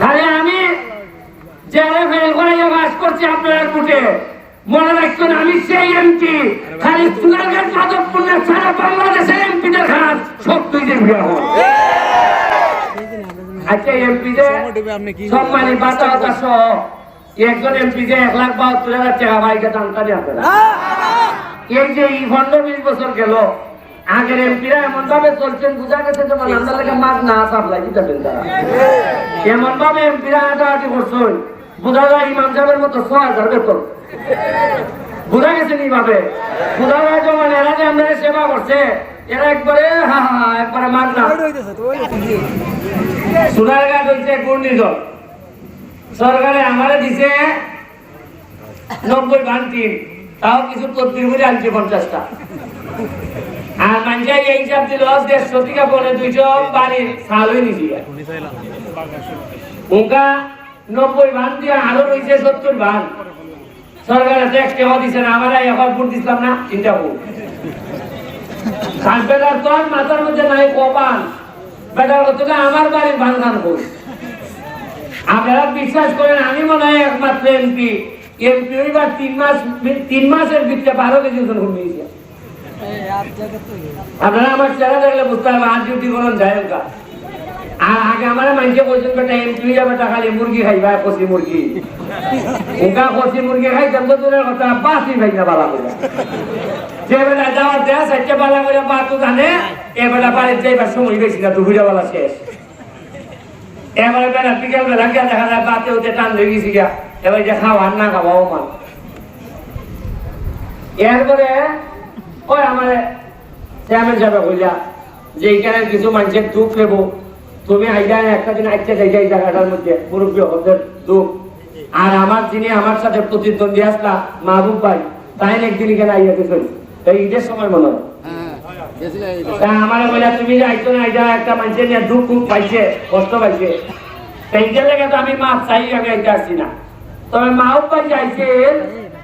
তাহলে আমি জেলে ফেল করে বাস করছি আপনার কুটে মনে রাখবেন আমি সেই এমপি খালি চুনারঘাট মাধবপুর না সারা বাংলাদেশের এমপিদের খাত সব দেখবি এখন। আচ্ছা এমপি যে সম্মানী বাতা বাতা সহ একজন এমপি যে এক লাখ বাহাত্তর হাজার টাকা বাইকে টানটা দিয়ে আপনারা। এই যে এই ফন্ড বিশ বছর গেল আগের এমপিরা এমন ভাবে চলছেন, বুঝা গেছে যে মানে আমরা লেগে মাছ না সাপ্লাই দিতেছেন তারা। এমন ভাবে এমপিরা হাঁটাহাঁটি করছেন, বুঝা যায় ইমাম সাহেবের মতো ছ হাজার বেতন। বুঝা গেছে নি ভাবে? বুঝা যায় যখন এরা যে আমরা সেবা করছে, এরা একবারে, হা হা একবারে মাছ না। সোনারঘাট হচ্ছে ঘূর্ণিঝড়। সরকারে আমারে দিছে নব্বই ভান্তির তাও কিছু তদ্বির করে আনছে পঞ্চাশটা। আর মানুষে এই হিসাব দিল দেড়শো থেকে পরে দুইশো বাড়ির সাল হয়ে নিছি উনকা নব্বই ভান দিয়ে আরও রয়েছে সত্তর ভান সরকারের ট্যাক্স কেমন দিচ্ছে না আমরা এখন ভোট দিছিলাম না চিন্তা বেটার তো আর মাথার মধ্যে নাই কপান বেটার হচ্ছে আমার বাড়ির ভান খান করি আপনারা বিশ্বাস করেন, আমি মনে হয় একমাত্র এমপি। এমপি এবার তিন মাস, তিন মাসের ভিতরে বারো কেজি ওজন কমিয়েছে আপনারা আমার চেহারা দেখলে বুঝতে পারবেন, আর ডিউটি করুন যায় ওকা আর আগে আমার মানুষে বলছেন, বেটা এমপি বেটা, খালি মুরগি খাইবা কষি মুরগি। ওকা কষি মুরগি খাই কেমন দূরের কথা বাসি ভাই না বালা করে। যে বেটা যাওয়ার দেয়া সাইডে বালা করে, বা তো জানে, এ বেটা বাড়ির যাইবার সময় বেশি না দুপুরে বেলা শেষ। এবারে বেলা বিকেল বেলা গিয়া দেখা যায়, বাতে উঠে টান হয়ে গেছি গিয়া। এবার যে খাওয়ার না খাওয়াও মান এরপরে ওই আমার চেয়ারম্যান সাহেব কইলা যে এইখানে কিছু মানুষের দুঃখ নেব তুমি আইডা একটা দিন আইতে যাইতে এই জায়গাটার মধ্যে, মুরব্বী হদের দুঃখ। আর আমার যিনি আমার সাথে প্রতিদ্বন্দ্বী আসলা, মাহবুব ভাই, তাই একদিন এখানে আইয়া গেছেন। এই ঈদের সময় মনে হয়। তুমি যে আইছো না একটা মানুষের দুঃখ খুব পাইছে, কষ্ট পাইছে। সেইটা লেগে তো আমি মাছ চাই, আমি আইতে আসছি না। তবে মাও পাই যাইছেন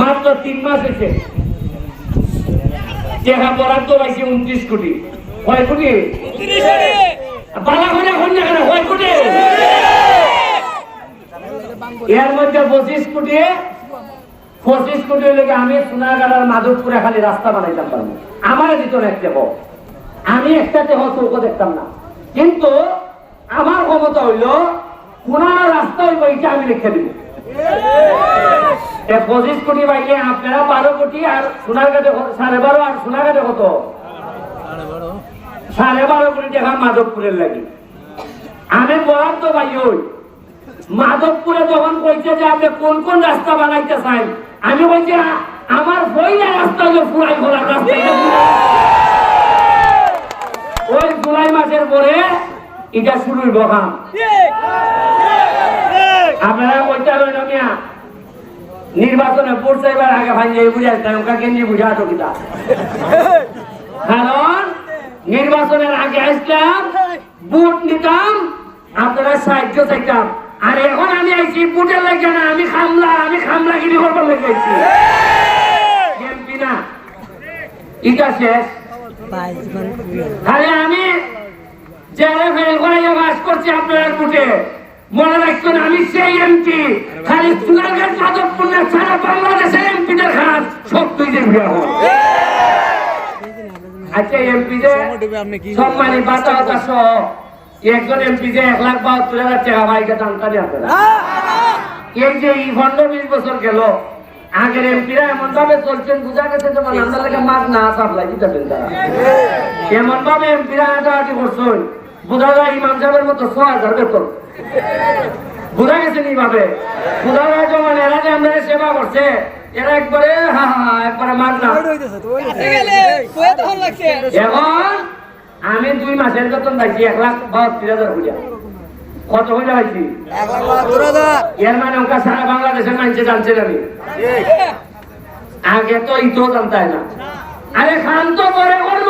মাত্র তিন মাস হয়েছে। টাকা বরাদ্দ পাইছে উনত্রিশ কোটি। কয় কোটি? কোন কয় এর মধ্যে পঁচিশ কোটি পঁচিশ কোটি লেগে আমি সোনাগাড়ার মাধবপুরে খালি রাস্তা বানাইতাম পারব? আমার দিত না একটা বউ। আমি একটাতে ওকে দেখতাম না। কিন্তু আমার ক্ষমতা হইল কোন রাস্তা হইব এটা আমি লিখে দিব। পঁচিশ কোটি বাইকে আপনারা বারো কোটি আর সোনারঘাটে কত? সাড়ে বারো আর সোনার সোনারঘাটে কত? সাড়ে বারো কোটি টাকা মাধবপুরের লাগে। আমি বরাদ্দ পাই ওই। মাধবপুরে যখন কইছে যে আপনি কোন কোন রাস্তা বানাইতে চান আমি বলছি "আ- আমার বইলা রাস্তা হলো ফুরাই খোলার রাস্তা। ওই জুলাই মাসের পরে এটা শুরু হইব কাম আপনারা কইতে হবে না নির্বাচনে ভোট চাইবার আগে ভাই এই বুঝে আসতাম ওকে নিয়ে বুঝে কিতা। কারণ নির্বাচনের আগে আসলাম, ভোট নিতাম, আপনারা সাহায্য চাইতাম। আর এখন আমি আইছি, ভোটের লাগে না, আমি খামলা আমি খামলা গিরি করবার লেগে আইছি। এটা শেষ। খালি আমি জেলে ফেল করে বাস করছি আপনার কুটে মনে রাখবেন আমি সেই এমপি। খালি চুনারঘাট মাধবপুর না সারা বাংলাদেশের এমপিদের সব তুই দেখবি এখন আচ্ছা এমপি যে বাতা বাতা একজন এমপি এক লাখ বাহাত্তর হাজার টাকা বাইকে দিয়ে আপনারা। এই যে এই ফন্ড বিশ বছর গেল, আগের এমপিরা এমন ভাবে চলছেন, বুঝা গেছে যে মানে আমরা মাছ না সাপ্লাই তারা এমন ভাবে এমপিরা হাঁটাহাঁটি করছেন। বুঝা যায় ইমাম সাহেবের মতো ছ হাজার বেতন। বুঝা গেছে যায় যখন এরা যে আমরা সেবা করছে এরা একবারে হা একবারে না। এখন আমি দুই মাসের বেতন পাইছি এক লাখ বাহাত্তর হাজার বুঝা কত হয়ে যাচ্ছি এর মানে ওটা সারা বাংলাদেশের মানুষে জানছে আমি। আগে তো ইতো জানতাই না। আরে খান তো পরে করব।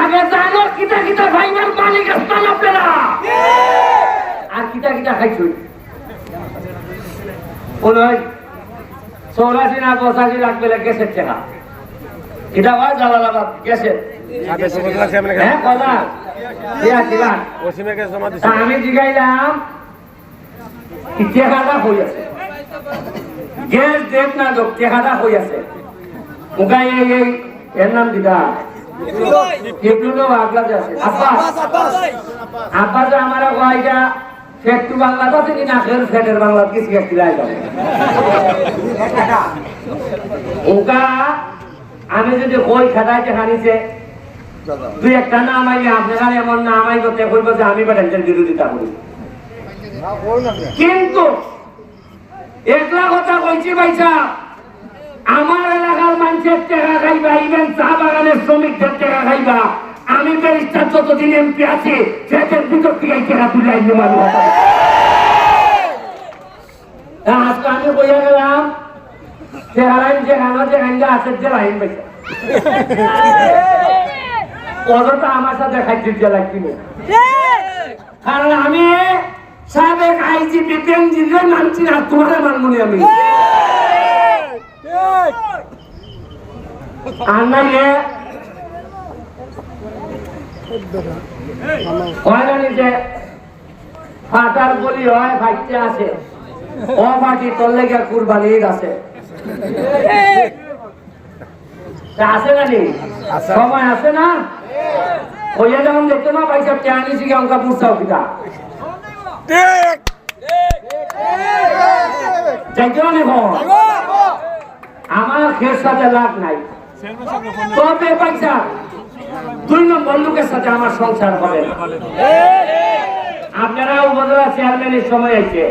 আগে জানো কিতা কিতা ফাইনাল মালিক স্থান আপনারা। আর কিতা কিতা খাইছো? ওই চৌরাশি না পঁচাশি লাখ গ্যাসের এটা হয় জালালাবাদ? গ্যাসের তা আমি জিগাইলাম আছে। গ্যাস না এর নাম দিদা কেবলুনো আগলা আছে। আব্বাস আব্বাস আমার কয়টা ফেটটু বাংলা তো তিনি না ফেটের বাংলা কি শিখে খিলাই ওকা আমি যদি কই খাটাইতে খানিছে দুই একটা নাম আইলে আপনার এমন নাম আই করতে বলব যে আমি ব্যাটার বিরোধিতা করি। কিন্তু একলা কথা কইছি ভাইসা আমার মানুষের টাকা খাইবা ইভেন চা বাগানের শ্রমিকদের টাকা খাইবা। আমি ব্যারিস্টার যতদিন এমপি আছি সেটার ভিতর থেকে টাকা তুলে আইনি মানুষ আজকে আমি বইয়া গেলাম, যে যে হানো, যে হাইন আছে, যে লাইন পাইছে। অযথা আমার সাথে খাইতে যে লাগছিল কারণ আমি সাবেক আইজিপি, বেঞ্জিরে মানছি না তোমারে মানবনি আমি। ফাটার হয় ফাইতে আছে। ও কুরবানি আছে। আছে না নি সময় আছে না? হইয়া যেমন দেখতে না পয়সা টেয়ানি শিখে অঙ্কা পুরসাও কিতা যাইতে না আমার খের সাথে লাভ নাই। তবে পয়সা দুই নম্বর লোকের সাথে আমার সংসার হবে। আপনারা উপজেলা চেয়ারম্যানের সময় আছে